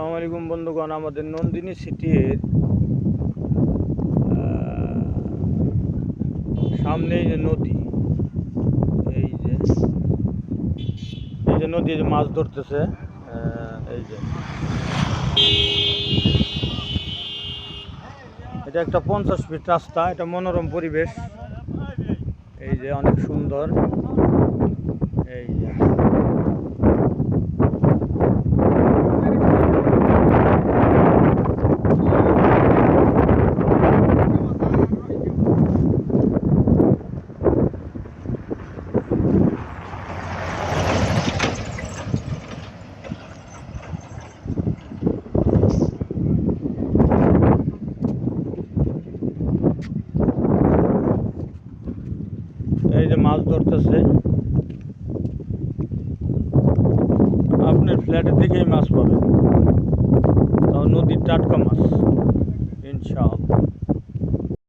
আসসালামু আলাইকুম বন্ধুগণ আমাদের নন্দিনী সিটির আহ, সামনে যে নদী এই যে এই যে নদী যে মাছ ধরতেছে এই যে। এটা একটা পঞ্চাশ ফিট রাস্তা এটা মনোরম পরিবেশ। এই যে অনেক সুন্দর এই যে এই যে মাছ ধরতেছে। আপনার ফ্ল্যাটের দিকেই মাছ পাবেন। নদীর টাটকা মাছ ইনশাআল্লাহ।